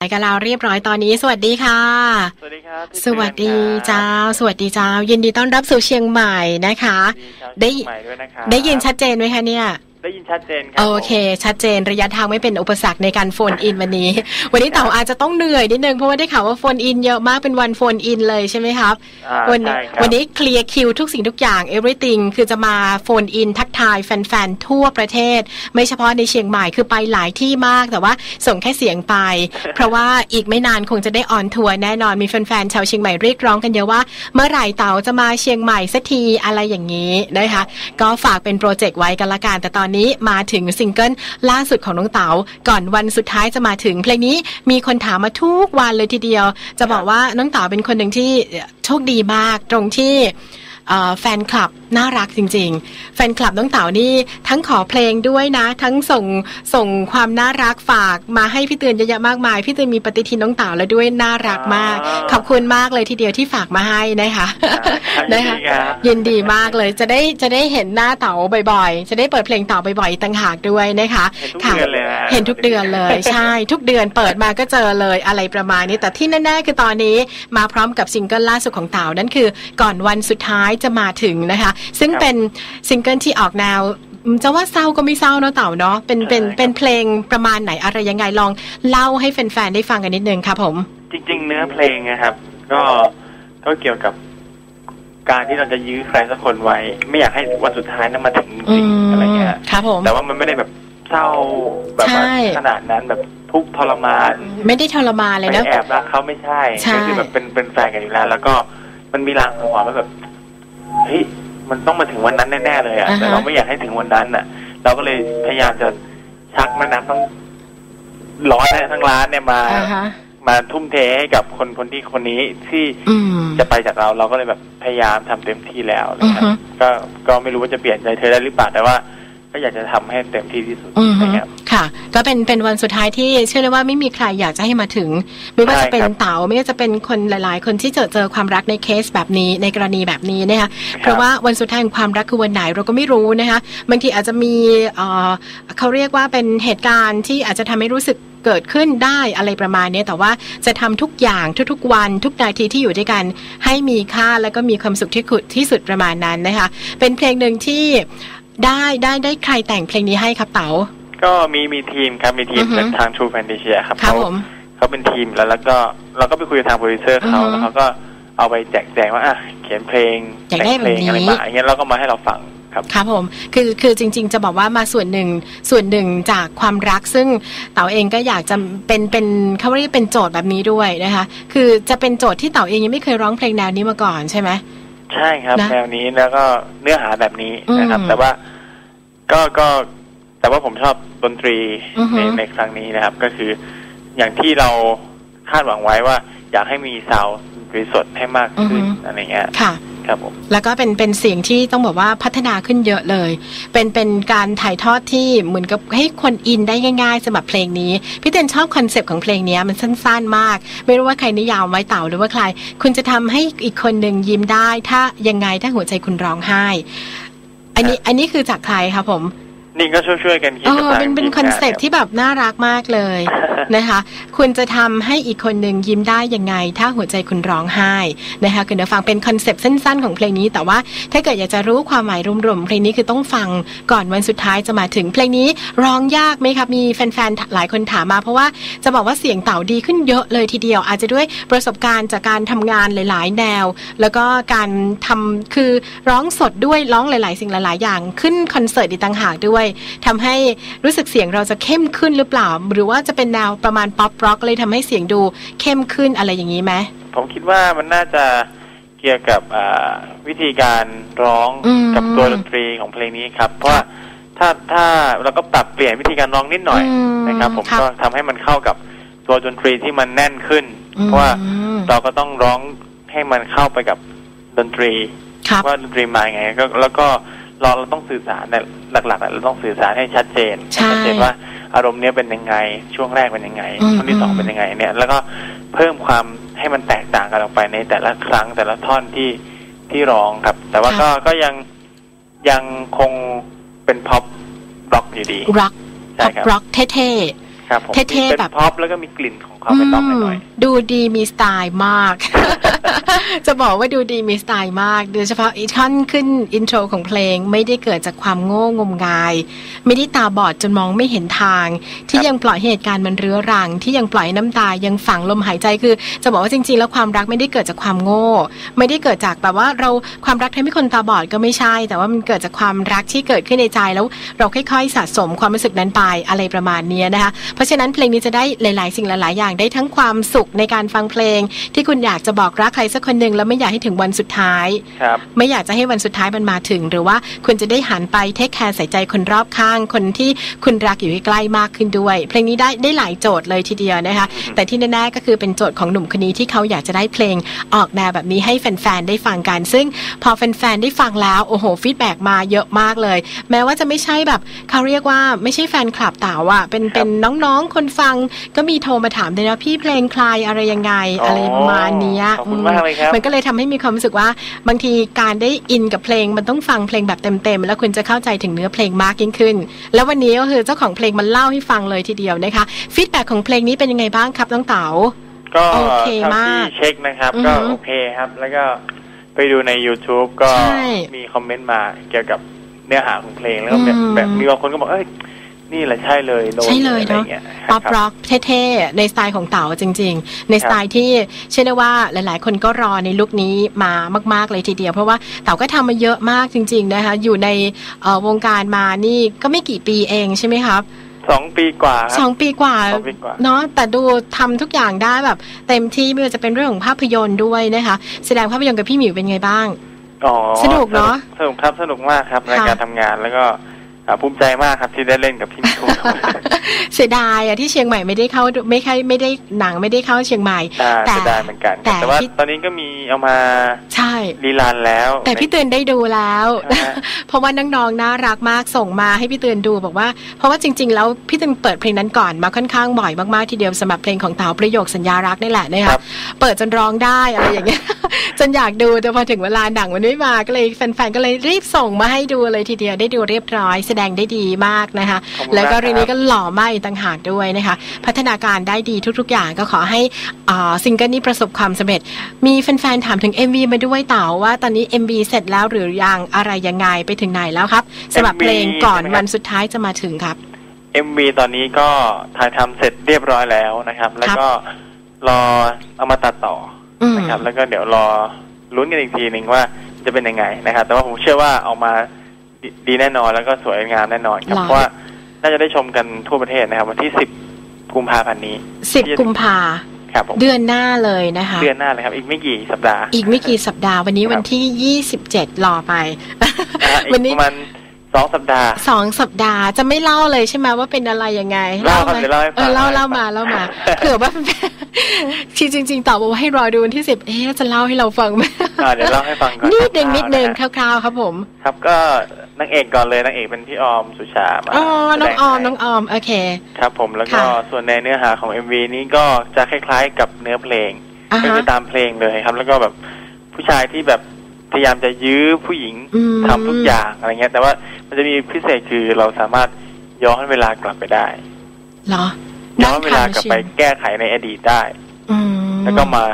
ไปกันแล้วเรียบร้อยตอนนี้ สวัสดีค่ะ สวัสดีครับพี่สวัสดีเตือนครับเจ้า สวัสดีเจ้า ยินดีต้อนรับสู่เชียงใหม่นะคะ ได้ได้ใหม่ด้วยนะครับได้ยินชัดเจนไหมคะเนี่ย ได้ยินชัดเจนครัโอเค ชัดเจนระยะทางไม่เป็นอุปสรรคในการโฟนอินวันนี้ วันนี้เต่าอาจจะต้องเหนื่อยนิดนึงเพราะว่าได้ข่าวว่าโฟนอินเยอะมากเป็นวันโฟนอินเลยใช่ไหมครับอ่าวันนี้ใช่ครับวันนี้เคลียร์คิวทุกสิ่งทุกอย่าง everything คือจะมาโฟนอินทักทายแฟนๆ ทั่วประเทศ ไม่เฉพาะในเชียงใหม่คือไปหลายที่มากแต่ว่าส่งแค่เสียงไป เพราะว่าอีกไม่นานคงจะได้ออนทัวร์แน่นอนมีแฟนๆชาวเชียงใหม่เรียกร้องกันเยอะว่า เมื่อไหร่เต๋าจะมาเชียงใหม่สักทีอะไรอย่างนี้นะคะก็ฝากเป็นโปรเจกต์ไว้กันละกันแต่ตอนนี้มาถึงซิงเกิลล่าสุดของน้องเต๋าก่อนวันสุดท้ายจะมาถึงเพลงนี้มีคนถามมาทุกวันเลยทีเดียว จะบอกว่าน้องเต๋าเป็นคนหนึ่งที่โชคดีมากตรงที่ แฟนคลับน่ารักจริง ๆ แฟนคลับน้องเต๋านี่ทั้งขอเพลงด้วยนะ ทั้งส่งส่งความน่ารักฝากมาให้พี่เตือนเยอะแยะมากมาย พี่เตือนมีปฏิทินน้องเต๋าแล้วด้วยน่ารักมาก ขอบคุณมากเลยทีเดียวที่ฝากมาให้นะคะได้นะคะครับยินดีมากเลยจะได้จะได้เห็นหน้าเต๋าบ่อยๆ จะได้เปิดเพลงเต๋าบ่อยๆอีกต่างหากด้วยนะคะเห็นทุกค่ะเดือนเลยนะเห็นทุกเดือนเลยใช่ ทุกเดือนเปิดมาก็เจอเลยอะไรประมาณนี้แต่ที่แน่ๆคือตอนนี้มาพร้อมกับซิงเกิลล่าสุดของเต๋านั่นคือ ก่อนวันสุดท้ายจะมาถึงนะคะ ซึ่งเป็นซิงเกิลที่ออกแนวอืมจะว่าเศร้าก็ไม่เศร้าเนอะเต๋าเนาะเป็นเป็นเป็นเพลงประมาณไหนอะไรยังไงลองเล่าให้แฟนๆได้ฟังกันนิดนึงครับผม จริง ๆ เนื้อเพลงนะครับ ก็ก็เกี่ยวกับการที่เราจะยื้อใครสักคนไว้ ไม่อยากให้วันสุดท้ายนั้นมาถึงจอืริงมๆอะไรเงี้ยครับผมแต่ว่ามันไม่ได้แบบเศร้าแบบว่าใช่ขนาดนั้นแบบทุกข์ทรมาน ไม่ได้ทรมานเลยไปนะแอบรักเขาไม่ใช่ใช่ก็คือแบบเป็นเป็นแฟนกันอยู่แล้ว แล้วก็มันมีรางสังหรณ์ว่าแบบ เฮ้ยมันต้องมาถึงวันนั้นแน่ๆเลยอะอ่าฮะแต่เราไม่อยากให้ถึงวันนั้นอะ เราก็เลยพยายามจะชักแม่น้ำทั้งร้อยทั้งร้านเนี่ยมาอ่าฮะมาทุ่มเทให้กับคนคนที่คนนี้ที่อืมจะไปจากเราเราก็เลยแบบพยายามทำเต็มที่แล้วนะครัอืบอฮึก็ก็ไม่รู้ว่าจะเปลี่ยนใจเธอได้หรือเปล่าแต่ว่า ก็อยากจะทำให้เต็มที่ที่สุดอือฮึนะครับค่ะ ก็เป็นเป็นวันสุดท้ายที่เชื่อได้ว่าไม่มีใครอยากจะให้มาถึง ไม่ว่าใช่จะเป็นครับเต๋าไม่ว่าจะเป็นคนหลาย ๆ คนที่เจอเจอความรักในเคสแบบนี้ในกรณีแบบนี้นะคะเพราะว่าวันสุดท้ายของความรักคือวันไหนเราก็ไม่รู้นะคะบางทีอาจจะมีเอ่อเขาเรียกว่าเป็นเหตุการณ์ที่อาจจะทำให้รู้สึกเกิดขึ้นได้อะไรประมาณนี้แต่ว่าจะทำทุกอย่างทุกๆ วันทุกนาทีที่อยู่ด้วยกัน ให้มีค่าแล้วก็มีความสุขที่สุดที่สุดประมาณนั้นนะคะเป็นเพลงหนึ่งที่ ได้ได้ได้ใครแต่งเพลงนี้ให้ครับเต๋า ก็มีมีทีมครับมีทีมอือฮึเป็นทาง True Fantasia ครับครับเขาผม เขาเป็นทีมแล้วแล้วก็เราก็ไปคุยกับทางโปรดิวเซอร์เขาอือฮึแล้วเขาก็เอาไปแจกแจงว่าอะเขียนเพลงอยากได้แต่งเพลงแบบนี้ อะไรมาอย่างเงี้ยแล้วก็มาให้เราฟังครับ ครับผม คือคือจริง ๆ จะบอกว่ามาส่วนหนึ่งส่วนหนึ่งจากความรักซึ่งเต๋าเองก็อยากจะเป็นเป็นเขาเรียกเป็นโจทย์แบบนี้ด้วยนะคะ คือจะเป็นโจทย์ที่เต๋าเองยังไม่เคยร้องเพลงแนวนี้มาก่อนใช่ไหม ใช่ครับ นะแนวนี้แล้วก็เนื้อหาแบบนี้นะครับ อืมแต่ว่าก็ก็แต่ว่าผมชอบดนตรีอือฮึ ในในครั้งนี้นะครับ ก็คืออย่างที่เราคาดหวังไว้ว่า อยากให้มีซาวด์ดนตรีสดให้มากขึ้นอะไรเงี้ย ค่ะ ครับผมแล้วก็เป็นเป็นเสียงที่ต้องบอกว่าพัฒนาขึ้นเยอะเลย เป็นเป็นการถ่ายทอดที่เหมือนกับให้คนอินได้ง่ายๆสำหรับเพลงนี้ พี่เต้นชอบคอนเซปต์ของเพลงนี้มันสั้นๆมาก ไม่รู้ว่าใครนิยามไว้เต่าหรือว่าใคร คุณจะทำให้อีกคนหนึ่งยิ้มได้ ถ้ายังไงถ้าหัวใจคุณร้องไห้ อันนี้อันนี้คือจากใครคะผมนี่ก็ช่วยๆกันคิดเอกับอทางเป็นเป็นทีมคอนงาเซปต์ที่แบบน่ารักมากเลย นะคะ คุณจะทำให้อีกคนหนึ่งยิ้มได้ยังไง ถ้าหัวใจคุณร้องไห้นะคะคุณเดี๋ยวฟังเป็นคอนเซปต์สั้นๆของเพลงนี้ แต่ว่าถ้าเกิดอยากจะรู้ความหมายรวมๆเพลงนี้คือต้องฟังก่อนวันสุดท้ายจะมาถึงเพลงนี้ร้องยากไหมครับมีแฟนๆหลายคนถามมาเพราะว่าจะบอกว่าเสียงเต่าดีขึ้นเยอะเลยทีเดียว อาจจะด้วยประสบการณ์จากการทำงานหลาย ๆ แนว แล้วก็การทำคือร้องสดด้วยร้องหลาย ๆ สิ่งหลาย ๆ อย่างขึ้นคอนเสิร์ตอีกต่างหากด้วยทำให้รู้สึกเสียงเราจะเข้มขึ้นหรือเปล่า หรือว่าจะเป็นแนวประมาณป๊อปร็อกเลยทำให้เสียงดูเข้มขึ้นอะไรอย่างนี้ไหมผมคิดว่ามันน่าจะเกี่ยวกับอ่าวิธีการร้องอืมกับตัวดนตรีของเพลงนี้ครับ เพราะว่าถ้าถ้าเราก็ปรับเปลี่ยนวิธีการร้องนิดหน่อยอืมนะครับ ผมครับก็ทำให้มันเข้ากับตัวดนตรีที่มันแน่นขึ้น เพราะว่าอืมเราก็ต้องร้องให้มันเข้าไปกับดนตรีครับว่าดนตรีมาไงก็แล้วก็เราเราต้องสื่อสารเนี่ยหลักๆอะเราต้องสื่อสารให้ชัดเจนใช่ห้ชัดเจนว่า อารมณ์เนี้ยเป็นยังไง ช่วงแรกเป็นยังไงอืมช่วงที่สองเป็นยังไง เนี่ย แล้วก็เพิ่มความให้มันแตกต่างกันออกไปในแต่ละครั้งแต่ละท่อนที่ที่ร้องครับ แต่ว่าก็ก็ยังยังคงเป็นพ็อปร็อกอยู่ดีร็อกใช่ป๊อปครับร็อกเท่ครับผมเท่ๆเป็นแบบพ็อปแล้วก็มีกลิ่นของ ความเป็นน้องหน่อยดูดีมีสไตล์มาก จะบอกว่าดูดีมีสไตล์มาก โดยเฉพาะอีท่อนขึ้นอินโทรของเพลงไม่ได้เกิดจากความโง่งมงาย ไม่ได้ตาบอดจนมองไม่เห็นทาง ที่ยังปล่อยเหตุการณ์มันเรื้อรัง ที่ยังปล่อยให้น้ำตายังฝังลมหายใจคือ จะบอกว่าจริง ๆ แล้วความรักไม่ได้เกิดจากความโง่ ไม่ได้เกิดจากแบบว่าเราความรักทำให้คนตาบอดก็ไม่ใช่ แต่ว่ามันเกิดจากความรักที่เกิดขึ้นในใจแล้วเราค่อยๆสะสมความรู้สึกนั้นไปอะไรประมาณนี้นะคะเพราะฉะนั้นเพลงนี้จะได้หลาย ๆ สิ่งหลายๆอย่างได้ทั้งความสุขในการฟังเพลง ที่คุณอยากจะบอกรักใครสักคนหนึ่งแล้วไม่อยากให้ถึงวันสุดท้ายๆครับไม่อยากจะให้วันสุดท้ายมันมาถึง หรือว่าคุณจะได้หันไปเทคแคร์ใส่ใจคนรอบข้าง คนที่คุณรักอยู่ใกล้ๆมากขึ้นด้วย เพลงนี้ได้ได้หลายโจทย์เลยทีเดียวนะคะอืมแต่ที่แน่ๆก็คือเป็นโจทย์ของหนุ่มคนนี้ที่เขาอยากจะได้เพลงออกแนวแบบนี้ให้แฟนๆได้ฟังกัน ซึ่งพอแฟนๆได้ฟังแล้วโอ้โหฟีดแบ็กมาเยอะมากเลย แม้ว่าจะไม่ใช่แบบเขาเรียกว่าไม่ใช่แฟนคลับเต๋าอะเป็นเป็นน้องๆคนฟังก็มีโทรมาถามเลยนะพี่เพลงคลายอะไรยังไงอะไรประมาณเนี้ยขอบคุณมากเลยครับมันก็เลยทำให้มีความรู้สึกว่าบางทีการได้อินกับเพลงมันต้องฟังเพลงแบบเต็มๆแล้วคุณจะเข้าใจถึงเนื้อเพลงมากยิ่งขึ้น แล้ววันนี้ก็คือเจ้าของเพลงมันเล่าให้ฟังเลยทีเดียวนะคะฟีดแบ็ของเพลงนี้เป็นยังไงบ้างครับน้องเต๋าก็โอเคเท่าที่มากเช็คนะครับอือฮึก็โอเคครับ แล้วก็ไปดูใน YouTube ก็ใช่มีคอมเมนต์มาเกี่ยวกับเนื้อหาของเพลงแล้วก็แบบอืมแบบมีบางคนก็บอกเอ้ย นี่แหละใช่เลยโดนใช่เลยอะไรเนาะเงี้ยป๊อปครับร็อกเท่ๆ ในสไตล์ของเต๋าจริง ๆ ในสไตล์ที่เชื่อได้ว่าหลายๆ คนก็รอในลุคนี้มามากๆเลยทีเดียว เพราะว่าเต๋าก็ทำมาเยอะมากจริง ๆ นะคะ อยู่ในเอ่อวงการมานี่ก็ไม่กี่ปีเองใช่ไหมครับสองปีกว่าคสรัอบงปีกว่าสองปีกว่าเนาะแต่ดูทำทุกอย่างได้แบบเต็มที่ไม่ว่าจะเป็นเรื่องของภาพยนตร์ด้วยนะคะ แสดงภาพยนตร์กับพี่หมิวเป็นไงบ้างอ๋อสนุกเนอะสนุกครับสนุกมากครับในค่ะการทำงานแล้วก็อ่า ภูมิใจมากครับที่ได้เล่นกับพี่มิวเสียดายอะที่เชียงใหม่ไม่ได้เข้าไม่ใช่ไม่ได้หนังไม่ได้เข้าเชียงใหม่น่าแต่จะได้เหมือนกันครับแต่แต่ว่าที่ตอนนี้ก็มีเอามาใช่รีลันแล้ว แต่พี่เตือนได้ดูแล้วใช่ไหมเพราะว่าน้องๆน่ารักมากส่งมาให้พี่เตือนดูบอกว่า เพราะว่าจริง ๆ แล้วพี่เตือนเปิดเพลงนั้นก่อนมาค่อนข้างบ่อยมากๆทีเดียวสำหรับเพลงของเต๋าประโยคสัญญารักนี่แหละนะครัคะบเปิดจนร้องได้อะไรอย่างเงี้ยจนอยากดูแต่พอถึงเวลาหนังมันไม่มาก็เลยแฟนๆก็เลยรีบส่งมาให้ดูเลยทีเดียวได้ดูเรียบร้อยแสดงได้ดีมากนะคะขอบคุณแล้วก็มากครับเรื่องนี้ก็หล่อมากอีกต่างหากด้วยนะคะ พัฒนาการได้ดีทุก ๆ อย่างก็ขอให้อ่าซิงเกิลนี้ประสบความสำเร็จ มีแฟนๆถามถึง MV มาด้วยเต๋าว่าตอนนี้ MV เสร็จแล้วหรือยังอะไรยังไงไปถึงไหนแล้วครับสำหรับ MV เพลงก่อนใช่ไหมครับวันสุดท้ายจะมาถึงครับ MV ตอนนี้ก็ถ่ายทำเสร็จเรียบร้อยแล้วนะครับ แล้วก็รอเอามาตัดต่ออืมนะครับ แล้วก็เดี๋ยวรอลุ้นกันอีกทีหนึ่งว่าจะเป็นยังไงนะครับ แต่ว่าผมเชื่อว่าออกมา ดีดีแน่นอนแล้วก็สวยงามแน่นอนครับหรอเพราะว่าน่าจะได้ชมกันทั่วประเทศนะครับ วันที่10กุมภาพันธ์นี้10กุมภาครับผมเดือนหน้าเลยนะคะ เดือนหน้าเลยครับ อีกไม่กี่สัปดาห์ อีกไม่กี่สัปดาห์ วันนี้ครับวันที่27รอไปนะฮะอีวันกนี้ประมาณ สองสัปดาห์สองสัปดาห์จะไม่เล่าเลยใช่ไหมว่าเป็นอะไรยังไงเล่าครับไหมเดี๋ยวเล่าให้ฟังเออเล่าเล่าเล่าให้ฟังมาเล่ามาเผื่อว่าที่จริง ๆต่อบอกว่าให้รอดูวันที่สิบเอ๊ะแล้วจะเล่าให้เราฟังไหมอ่าเดี๋ยวเล่าให้ฟังก่อนนิดนึงนิดนึงคคร่าวๆครับผม ครับก็นางเอกก่อนเลยนางเอกเป็นพี่ออมสุชามาอ๋อน้องแสดออมให้น้องออมโอเค ครับผมแล้วก็ค่ะส่วนในเนื้อหาของ MV นี้ก็จะคล้ายๆกับเนื้อเพลงอ่าก็ฮะคือตามเพลงเลยครับ แล้วก็แบบผู้ชายที่แบบ พยายามจะยื้อผู้หญิงอืมทำทุกอย่างอะไรเงี้ย แต่ว่ามันจะมีพิเศษคือเราสามารถย้อนเวลากลับไปได้เหรอย้อนเวลากลับไปแก้ไขในอดีตได้อืมแล้วก็มา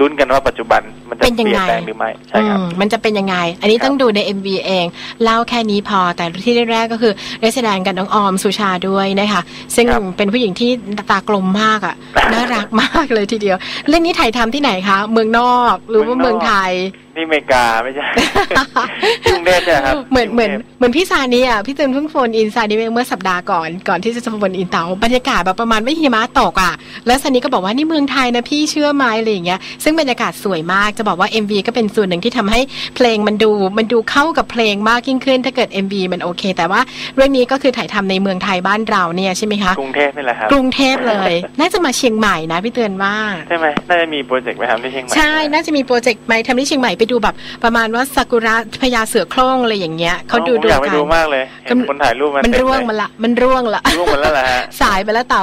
ลุ้นกันว่าปัจจุบันมันจะเป็นยังไงเปลี่ยนแปลงหรือไม่ใช่ครับอืมมันจะเป็นยังไง อันนี้ครับต้องดูใน MV เองเล่าแค่นี้พอแต่ที่แรกๆก็คือได้แสดงกับน้องออมสุชาด้วยนะคะซึ่งครับเป็นผู้หญิงที่ตากลมมากอะน่ารักมากเลยทีเดียว เรื่องนี้ถ่ายทำที่ไหนคะ เมืองนอกหรือว่าเมืองไทยนี่อเมริกาไม่ใช่กรุงเทพเนี่ยครับเหมือนเหมือนกรุงทพเหมือนพี่ซานี่อะพี่เตือนเพิ่งโฟนอินซานี่เมื่อสัปดาห์ก่อนก่อนที่จะโฟนอินเตาบรรยากาศแบบประมาณไม่หิมะตกอะ แล้วซานี่ก็บอกว่านี่เมืองไทยนะพี่เชื่อไหมอะไรอย่างเงี้ยซึ่งบรรยากาศสวยมากจะบอกว่า MV ก็เป็นส่วนหนึ่งที่ทำให้เพลงมันดูมันดูเข้ากับเพลงมากยิ่งขึ้น ถ้าเกิด MV มันโอเค แต่ว่าเรื่องนี้ก็คือถ่ายทำในเมืองไทยบ้านเราเนี่ยใช่ไหมคะกรุงเทพนี่แหละครับกรุงเทพเลย น่าจะมาเชียงใหม่นะพี่เตือนว่าใช่ไหมน่าจะมีโปรเจกต์ไปทำที่เชียงใหม่ใช่น่าจะมีโปรเจกต์ไปทำที่เชียงใหม่ไปดูแบบประมาณว่าซากุระพญาเสือโคร่งอะไรอย่างเงี้ยเขาดูผมดูอยากไปกันดูมากเลยเห็นคนถ่ายรูปมามันเต็ร่วงเลยมาละมันร่วงละร่วงหมดแล้วเหรอฮะสายไปแล้วเต๋า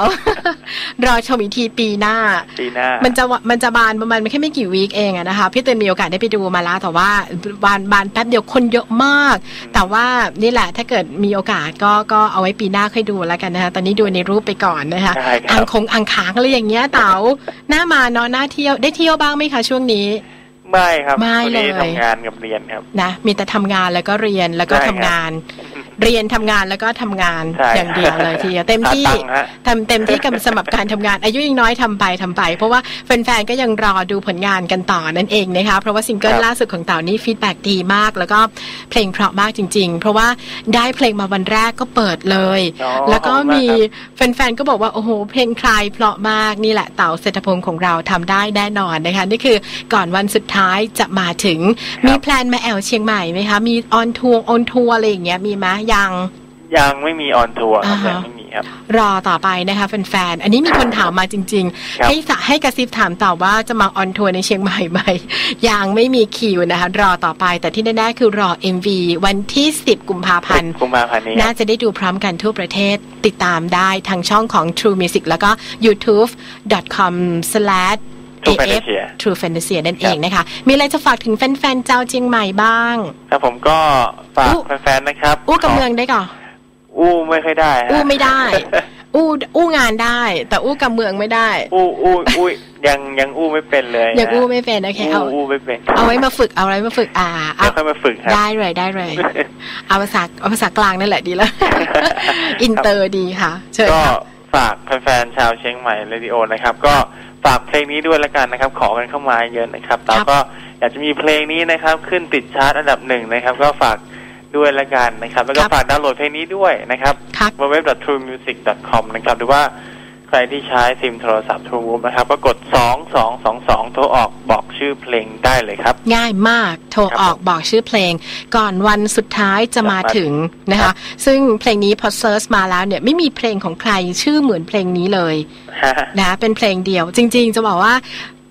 รอชมอีกทีปีหน้าปีหน้ามันจะวะมันจะบานประมาณไม่แค่ไม่กี่วีคเองอะนะคะนะคะพี่เตือนมีโอกาสได้ไปดูมาแล้วแต่ว่าบานบานแป๊บเดียวคนเยอะมาก แต่ว่านี่แหละถ้าเกิดมีโอกาสก็ก็เอาไว้ปีหน้าค่อยดูแล้วกันนะคะตอนนี้ดูในรูปไปก่อนนะคะใช่คอัรังบคงอังคางอะไรอย่างเงี้ยเต๋าหน้ามาเนาะหน้าเที่ยวได้เที่ยวบ้างไหมคะช่วงนี้ ไม่ครับไม่วันนี้เลยทำงานกับเรียนครับนะมีแต่ทำงานแล้วก็เรียนแล้วก็ใช่ครัทำบงาน เรียนทำงานแล้วก็ทำงานใช่อย่างเดียวเลยทีเดียวเต็มหาที่ตังค์ฮะทำเต็มที่กับสำหรับการทำงาน อายุยังน้อยทำไปทำไป เพราะว่าแฟนๆก็ยังรอดูผลงานกันต่อนั่นเองนะคะเพราะว่าซิงเกิลครับล่าสุดของเต่านี่ฟีดแบ็ดีมาก แล้วก็เพลงเพราะมากจริง ๆ เพราะว่าได้เพลงมาวันแรกก็เปิดเลยอ๋อแล้วก็ขอบคุณากมีครับแฟนๆก็บอกว่าโอ้โหเพลงใครเพราะมากนี่แหละเต่าเศรษฐพงศ์ของเราทำได้แน่นอนนะคะนี่คือก่อนวันสุดท้ายจะมาถึงครับมีแพลนมาแอลเชียงใหม่ไหมคะ มีออนทัวร์ออนทัวร์อะไรอย่างเงี้ยมีไหมยัง ยังไม่มีออนทัวร์ครับอ่าฮะยังไม่มีครับรอต่อไปนะคะแฟนๆ อันนี้มีคนถามมาจริงครับๆให้สะให้กระซิบถามต่อว่าจะมาออนทัวร์ในเชียงใหม่ไหมยังไม่มีคิวนะคะ รอต่อไปแต่ที่แน่ๆคือรอ MV วันที่ 10 กุมภาพันธ์กุมภาพันธ์นี้คน่ารับจะได้ดูพร้อมกันทั่วประเทศติดตามได้ทางช่องของ True Music แล้วก็ youtube.com slash True af Fantasia True Fantasia นั่นเองนะคะ มีอะไรจะฝากถึงแฟนๆเจ้าเชียงใหม่บ้าง ครับผมก็ฝากอู้แฟนๆนะครับ อู้กับเมืองได้ก่อนอู้ไม่ค่อยได้ฮะอู้ไม่ได้ อู้อู้งานได้ แต่อู้กับเมืองไม่ได้ อู้อู้อู้ยังยังอู้ไม่เป็นเลยอย่างฮะอู้ไม่เป็นโอเคเอาอู้อู้ไม่เป็นเอาไว้มาฝึกเอาไว้มาฝึกอ่าเอาเดี๋ยวค่อยมาฝึกครับได้เลยได้เลยเอาภาษาเอาภาษากลางนั่นแหละดีแล้วอินเตอร์ดีค่ะ เชิญก็ค่ะฝากแฟนๆชาวเชียงใหม่เรดิโอนะครับ ก็ ฝากเพลงนี้ด้วยละกันนะครับ ขอกันเข้ามาเยอะนะครับแล้วก็อยากจะมีเพลงนี้นะครับ ขึ้นติดชาร์ตอันดับหนึ่งนะครับ ก็ฝากด้วยละกันนะครับ แล้วก็ครับฝากดาวน์โหลดเพลงนี้ด้วยนะครับครับ www.truemusic.com นะครับหรือว่าใค รที่ใช้ซิมโทรศัพท์ True Move นะครับ ก็กด2222โทรออกบอกชื่อเพลงได้เลยครับ ง่ายมากโทรครับออกบอกชื่อเพลง ก่อนวันสุดท้ายจะมาจะมาถึงนะครัคะบซึ่งเพลงนี้พอเซิร์ชมาแล้วเนี่ยไม่มีเพลงของใครชื่อเหมือนเพลงนี้เลยนะเป็นเพลงเดียว จริง ๆ จะบอกว่า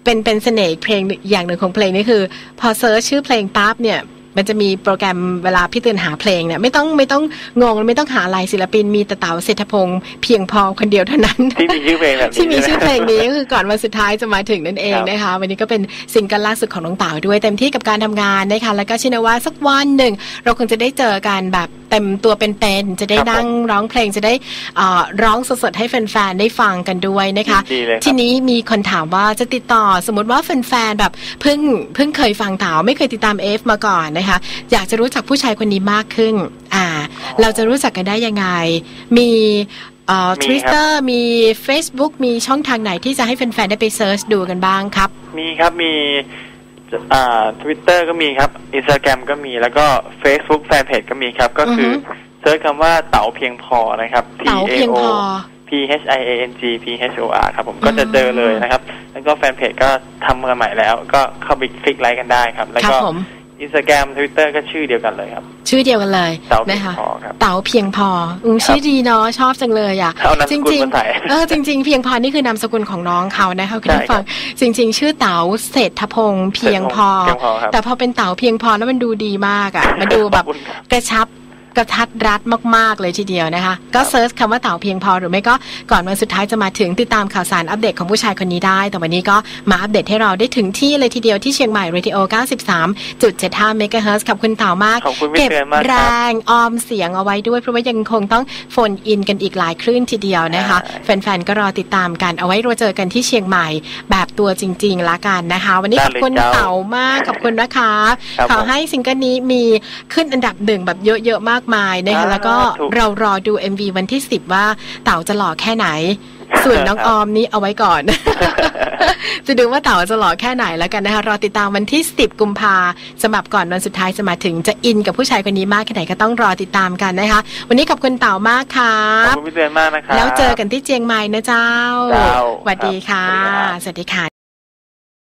เป็นเป็นเสน่ห์เพลงอย่างหนึ่งของเพลงนี่คือ พอเซิร์ชชื่อเพลงปั๊บเนี่ย มันจะมีโปรแกรมเวลาพี่เตือนหาเพลงเนี่ยไม่ต้องไม่ต้องงงไม่ต้องหาลายศิลปิน มีแต่เต๋าเศรษฐพงศ์เพียงพอคนเดียวเท่านั้น ที่มีชื่อเพลงแบบนี้ที่มีชื่อเพลงนี้ก็คือก่อนวันสุดท้ายจะมาถึงนั่นเองครับนะคะ วันนี้ก็เป็นซิงเกิลล่าสุดของน้องเต๋าด้วยเต็มที่กับการทำงานนะคะแล้วก็เชื่อว่าสักวันหนึ่ง เราคงจะได้เจอกันแบบเต็มตัวเป็นๆจะได้ครับนั่งร้องเพลงจะได้เอ่อร้องสดๆให้แฟนๆได้ฟังกันด้วยนะคะยินดีเลยครับทีนี้มีคนถามว่าจะติดต่อสมมติว่าแฟนๆแบบเพิ่งเพิ่งเคยฟังเต๋าไม่เคยติดตามเอฟมาก่อนนะคะอยากจะรู้จักผู้ชายคนนี้มากขึ้น อ่า เราจะรู้จักกันได้ยังไง มีเอ่อมีทวิตครับเตอร์มี Facebook มีช่องทางไหนที่จะให้แฟนๆ ได้ไปเซิร์ชดูกันบ้างครับ มีครับมีอ่าทวิตเตอร์ก็มีครับอินสตาแกรมก็มีแล้วก็ Facebook แฟนเพจก็มีครับ ก็คือออฮึเซิร์ชคำว่าเต๋าเพียงพอนะครับ T เต๋า A เพียง O พอ P H I A N G P H O R ครับผมก็จะเจอเลยนะครับ แล้วก็แฟนเพจก็ทำมาใหม่แล้ว ก็เข้าไปคลิกไลค์กันได้ครับ แล้วครับก็ผม อินสตาแกรมทวิตเตอร์ก็ชื่อเดียวกันเลยครับ ชื่อเดียวกันเลยเต๋าเพียนะงคะพอครับเต๋าเพียงพออืมชื่อดีเนาะชอบจังเลยอะเอานามสจกุลริงมาใส่ๆเออจริง ๆ เพียงพอนี่คือนามสกุลของน้องเขานะคะคุณใช่ผู้ฟังครับจริง ๆ ชื่อเต๋าเศรษฐพงศ์เพียงพอเพียงพอครับแต่พอเป็นเต๋าเพียงพอแล้วมันดูดีมากอะมันดูแบบขอคุณครับกระชับ กระทัดรัดมาก ๆ เลยทีเดียวนะคะ ก็เซิร์ชคำว่าเต่าเพียงพอหรือไม่ก็ก่อนวันสุดท้ายจะมาถึงติดตามข่าวสารอัปเดตของผู้ชายคนนี้ได้ แต่วันนี้ก็มาอัปเดตให้เราได้ถึงที่เลยทีเดียวที่เชียงใหม่ Radio 93.75 MHz ขอบคุณเต่ามากขอบคุณพี่เก็บเตือนมากครับแรงออมเสียงเอาไว้ด้วย เพราะว่ายังคงต้องโฟนอินกันอีกหลายคลื่นทีเดียวนะคะใช่แฟน ๆ ก็รอติดตามกันเอาไว้เราเจอกันที่เชียงใหม่แบบตัวจริง ๆ ละกันนะคะ วันนี้ขอบคุณเต่ามากขอบคุณนะคะครับขอผมให้ซิงเกิลนี้มีขึ้นอันดับหนึ่งแบบเยอะๆมากมายนะคะอ่าแล้วก็ถูกเรารอดู MV วันที่10ว่าเต๋าจะหล่อแค่ไหน ส่วนน้องครับออมนี่เอาไว้ก่อน จะดูว่าเต๋าจะหล่อแค่ไหนแล้วกันนะคะรอติดตามวันที่10กุมภาสมับก่อนวันสุดท้ายจะมาถึงจะอินกับผู้ชายคนนี้มากแค่ไหนก็ต้องรอติดตามกันนะคะ วันนี้ขอบคุณเต๋ามากครัขอบบคุณพี่เตือนมากนะครับแล้วเจอกันที่เจียงใหม่นะเจ้าเจ้าสวัสดีค่ะครับสวัสดีค่ะ